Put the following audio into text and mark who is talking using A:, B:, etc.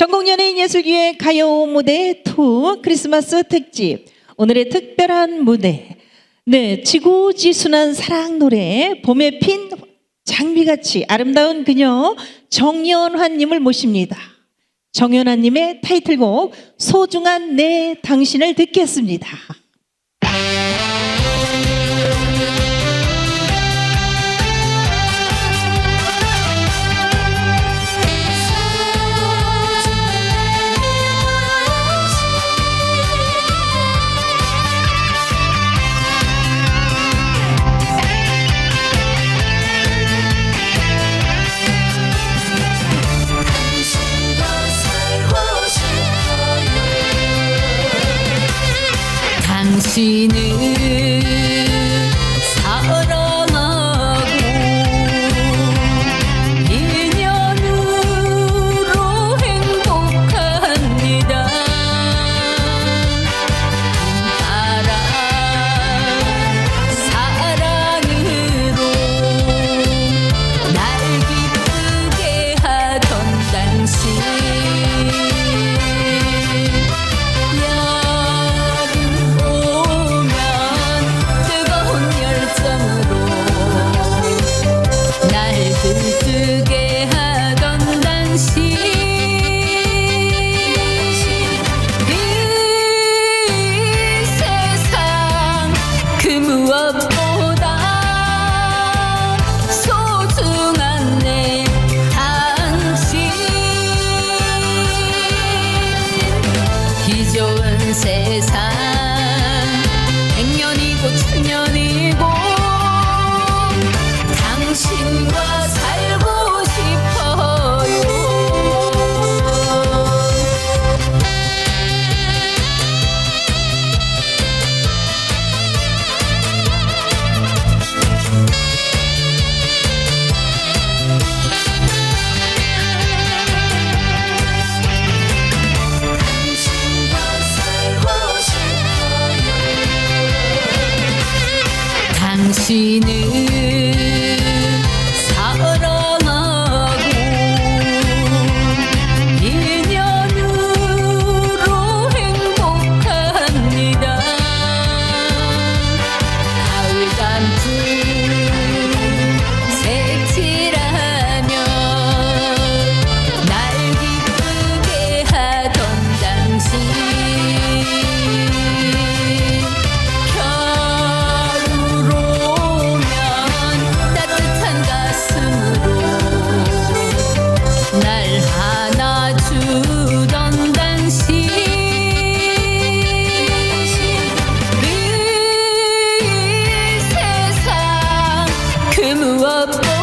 A: 전국연예인 예술기획 가요 무대 2 크리스마스 특집 오늘의 특별한 무대 네 지고지순한 사랑 노래 봄에 핀 장미같이 아름다운 그녀 정연화님을 모십니다. 정연화님의 타이틀곡 소중한 내 당신을 듣겠습니다.
B: 싶어요 세상. 백년이고 천년 당신을 사랑하고 인연으로 행복합니다. move up.